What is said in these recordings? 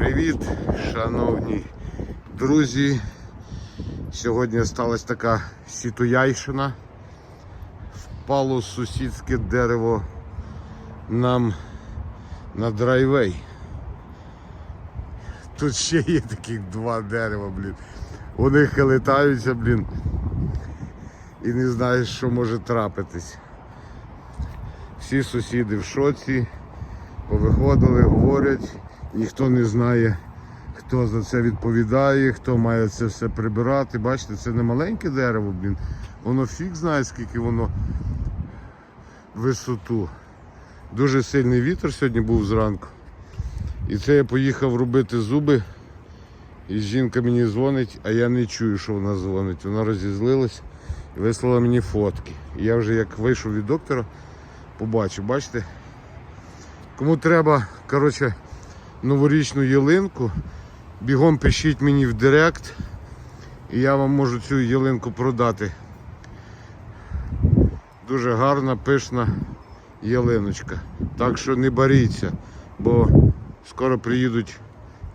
Привіт, шановні друзі. Сьогодні сталася така сітуяйшина. Впало сусідське дерево нам на драйвей. Тут ще є таких два дерева, блін. Вони хилитаються, блін. І не знаєш, що може трапитись. Всі сусіди в шоці, повиходили, говорять, ніхто не знає, хто за це відповідає, хто має це все прибирати. Бачите, це не маленьке дерево, блін. Воно фіг знає, скільки воно висоту. Дуже сильний вітер сьогодні був зранку. І це я поїхав робити зуби. І жінка мені дзвонить, а я не чую, що вона дзвонить. Вона розізлилась і вислала мені фотки. І я вже як вийшов від доктора, побачив, бачите? Кому треба, коротше, новорічну ялинку, бігом пишіть мені в директ, і я вам можу цю ялинку продати. Дуже гарна, пишна ялиночка. Так що не боріться, бо скоро приїдуть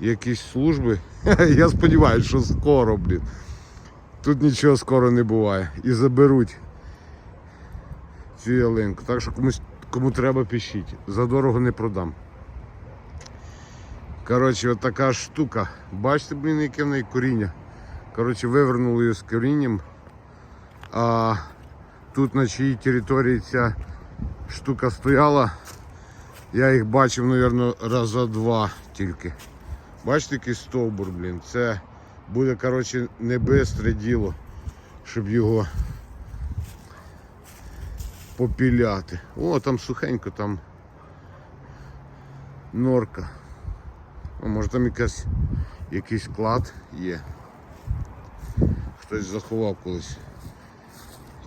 якісь служби. Я сподіваюся, що скоро, блін. Тут нічого скоро не буває. І заберуть цю ялинку. Так що комусь, кому треба, пишіть. Задорого не продам. Коротше, от така штука. Бачите, блін, яке в неї коріння. Коротше, вивернули її з корінням. А тут на чиїй території ця штука стояла. Я їх бачив, мабуть, раза два тільки. Бачите, який стовбур, блін. Це буде, коротше, не діло, щоб його попіляти. О, там сухенько, там норка. Може там якась, якийсь клад є. Хтось заховав колись.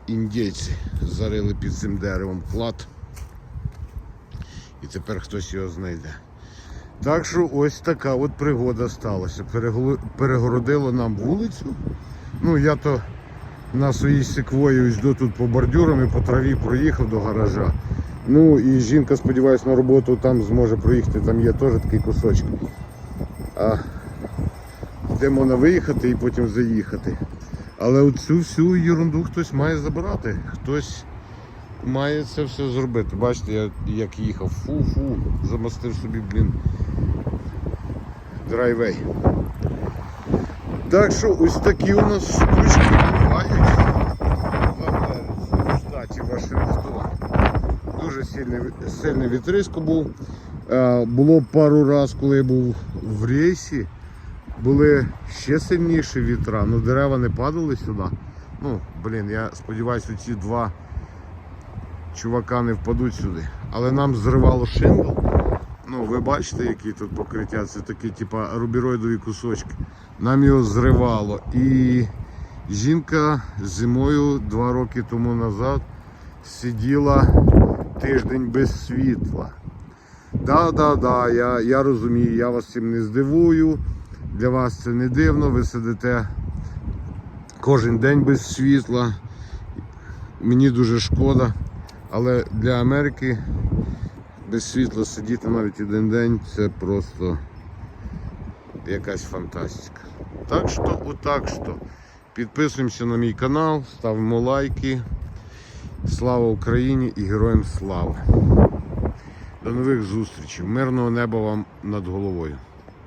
Індійці зарили під цим деревом клад. І тепер хтось його знайде. Так що ось така от пригода сталася. Перегородило нам вулицю. Ну, я то на своїй секвої до тут по бордюрам і по траві проїхав до гаража. Ну і жінка, сподіваюсь, на роботу там зможе проїхати, там є теж такий кусочок. А де можна виїхати і потім заїхати. Але оцю всю ерунду хтось має забирати. Хтось має це все зробити. Бачите, я як їхав. Фу-фу, замостив собі, блін, драйвей. Так що ось такі у нас штучки бувають в штаті Вашингтон. Дуже сильний, сильний вітрисько був. Було пару разів, коли я був в рейсі, були ще сильніші вітра, ну дерева не падали сюди. Ну, блін, я сподіваюся, ці два чувака не впадуть сюди. Але нам зривало шингл. Ну, ви бачите, які тут покриття, це такі, типа рубіроїдові кусочки. Нам його зривало. І жінка зимою два роки тому назад сиділа тиждень без світла. Да, да, да, я, я розумію, я вас цим не здивую. Для вас це не дивно, ви сидите кожен день без світла. Мені дуже шкода. Але для Америки без світла сидіти навіть один день це просто якась фантастика. Так що, отак що. Підписуємося на мій канал, ставимо лайки. Слава Україні і героям слава! До нових зустрічей. Мирного неба вам над головою.